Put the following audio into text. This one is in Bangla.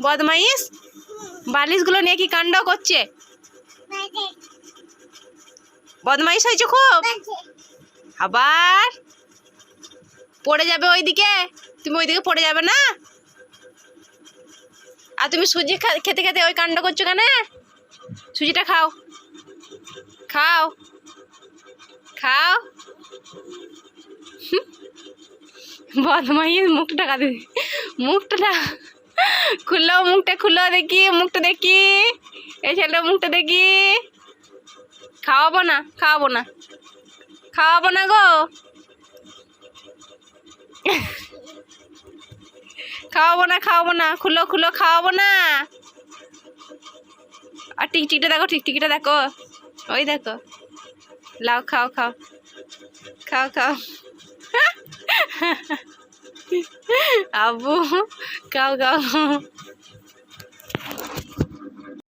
বদমাইশ? বালিশগুলো নিয়ে কি কাণ্ড করছে? বদমাইশ হয়েছে খুব? আবার? পড়ে যাবে ওইদিকে? তুমি ওইদিকে পড়ে যাবে না? আর তুমি সুজি খেতে খেতে ওই কাণ্ড করছ কেন? সুজিটা খাও। খাও। খাও। বদমাইশ মুখটা কাঁদে। মুখটা খুললো মুখটা খুললো দেখি, মুখটা দেখি। এই ছেলেটা মুখটা দেখি। খাওয়াবো না খাওয়াবো না। খাওয়াবো না গো। খাওয়াবো না খাওয়াবো না। খুলো খুলো, খাওয়াবো না। আর টিকটিকটা দেখো, টিকটিকিটা দেখো। ওই দেখো। লাও, খাও খাও। খাও খাও। আবু খাও খাও